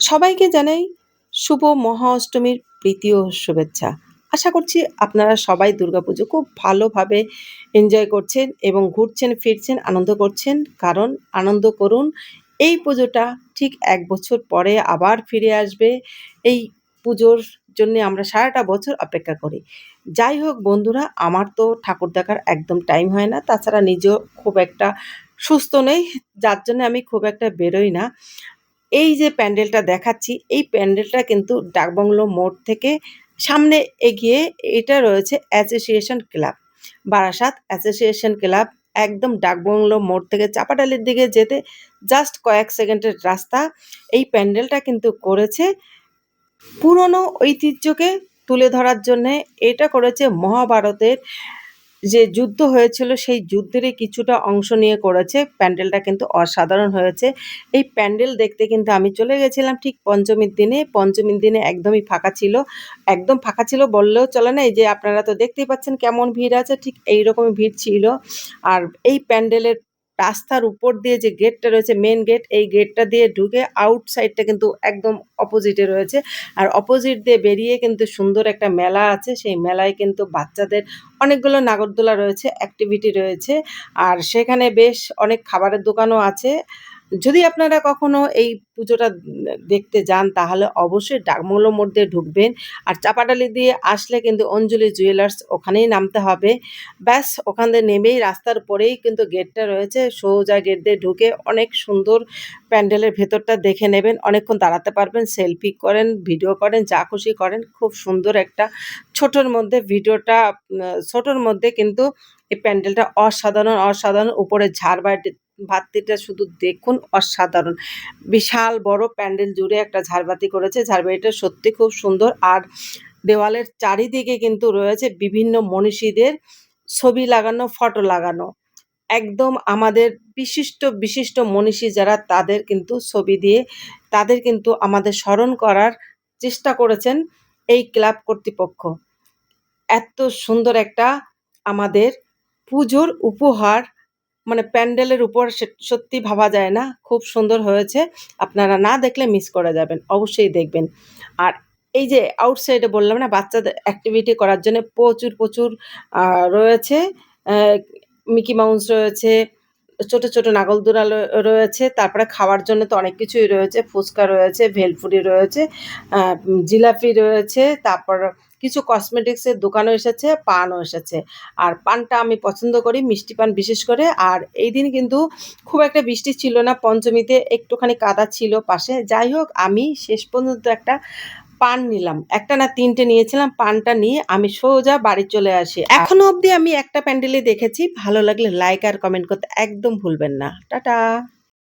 সবাইকে জানাই শুভ মহা অষ্টমীর প্রীতি ও শুভেচ্ছা। আশা করছি আপনারা সবাই দুর্গাপুজো খুব ভালোভাবে এনজয় করছেন এবং ঘুরছেন, ফিরছেন, আনন্দ করছেন। কারণ আনন্দ করুন, এই পুজোটা ঠিক এক বছর পরে আবার ফিরে আসবে। এই পুজোর জন্য আমরা সারাটা বছর অপেক্ষা করি। যাই হোক বন্ধুরা, আমার তো ঠাকুর দেখার একদম টাইম হয় না। তাছাড়া নিজেও খুব একটা সুস্থ নেই। যার জন্য আমি খুব একটা বেরোই না। এই যে প্যান্ডেলটা দেখাচ্ছি, এই প্যান্ডেলটা কিন্তু ডাকবাংলো মোড় থেকে সামনে এগিয়ে এটা রয়েছে association club. Barasat association club একদম ডাকবাংলো মোড় থেকে চাপাডালির দিকে যেতে জাস্ট কয়েক সেকেন্ডের রাস্তা। এই প্যান্ডেলটা কিন্তু করেছে পুরনো ঐতিহ্যকে তুলে ধরার জন্যে। এটা করেছে মহাভারতের যে যুদ্ধ হয়েছিল, সেই যুদ্ধেরই কিছুটা অংশ নিয়ে করেছে। প্যান্ডেলটা কিন্তু অসাধারণ হয়েছে। এই প্যান্ডেল দেখতে কিন্তু আমি চলে গেছিলাম ঠিক পঞ্চমীর দিনে। পঞ্চমীর দিনে একদমই ফাঁকা ছিল। একদম ফাঁকা ছিল বললেও চলে না। এই যে আপনারা তো দেখতেই পাচ্ছেন কেমন ভিড় আছে, ঠিক এই রকমই ভিড় ছিল। আর এই প্যান্ডেলের রাস্তার উপর দিয়ে যে গেটটা রয়েছে মেন গেট এই গেটটা দিয়ে ঢুকে আউট সাইডটা কিন্তু একদম অপোজিটে রয়েছে। আর অপোজিট দিয়ে বেরিয়ে কিন্তু সুন্দর একটা মেলা আছে। সেই মেলায় কিন্তু বাচ্চাদের অনেকগুলো নাগরদোলা রয়েছে অ্যাক্টিভিটি রয়েছে। আর সেখানে বেশ অনেক খাবারের দোকানও আছে। যদি আপনারা কখনো এই পুজোটা দেখতে যান, তাহলে অবশ্যই ডাকমোলো মোড় দিয়ে ঢুকবেন। আর চাপাডালি দিয়ে আসলে কিন্তু অঞ্জলি জুয়েলার্স ওখানেই নামতে হবে। ব্যাস, ওখান দিয়ে নেমেই রাস্তার পরেই কিন্তু গেটটা রয়েছে। সোজা গেট দিয়ে ঢুকে অনেক সুন্দর প্যান্ডেলের ভেতরটা দেখে নেবেন। অনেকক্ষণ দাঁড়াতে পারবেন, সেলফি করেন, ভিডিও করেন, যা খুশি করেন। খুব সুন্দর একটা ছোটোর মধ্যে ভিডিওটা ছোটোর মধ্যে কিন্তু এই প্যান্ডেলটা অসাধারণ অসাধারণ। উপরে ঝাড়বাতি ভাতটিটা শুধু দেখুন অসাধারণ। বিশাল বড় প্যান্ডেল জুড়ে একটা ঝাড়বাতি করেছে। ঝাড়বাতিটা সত্যি খুব সুন্দর। আর দেওয়ালের চারিদিকে কিন্তু রয়েছে বিভিন্ন মনীষীদের ছবি লাগানো, ফটো লাগানো। একদম আমাদের বিশিষ্ট বিশিষ্ট মনীষী যারা তাদের কিন্তু ছবি দিয়ে, তাদের কিন্তু আমাদের স্মরণ করার চেষ্টা করেছেন এই ক্লাব কর্তৃপক্ষ। এত সুন্দর একটা আমাদের পুজোর উপহার মানে প্যান্ডেলের উপর সত্যি ভাবা যায় না। খুব সুন্দর হয়েছে। আপনারা না দেখলে মিস করে যাবেন। অবশ্যই দেখবেন। আর এই যে আউটসাইডে বললাম না, বাচ্চাদের অ্যাক্টিভিটি করার জন্য প্রচুর প্রচুর রয়েছে। মিকি মাউস রয়েছে। ছোট ছোট নাগলদোলা রয়েছে। তারপরে খাওয়ার জন্য তো অনেক কিছুই রয়েছে। ফুচকা রয়েছে, ভেলপুরি রয়েছে জিলাপি রয়েছে, তারপর কিছু কসমেটিক্সের দোকানও এসেছে, পানও এসেছে। আর পানটা আমি পছন্দ করি, মিষ্টি পান বিশেষ করে। আর এই দিন কিন্তু খুব একটা বৃষ্টি ছিল না, পঞ্চমীতে একটুখানি কাদা ছিল পাশে। যাই হোক, আমি শেষ পর্যন্ত একটা পান নিলাম। একটা না তিনটে নিয়েছিলাম, পানটা নিয়ে আমি সোজা বাড়ি চলে আসি। এখনও অবধি আমি একটা প্যান্ডেলে দেখেছি। ভালো লাগলে লাইক আর কমেন্ট করতে একদম ভুলবেন না। টাটা!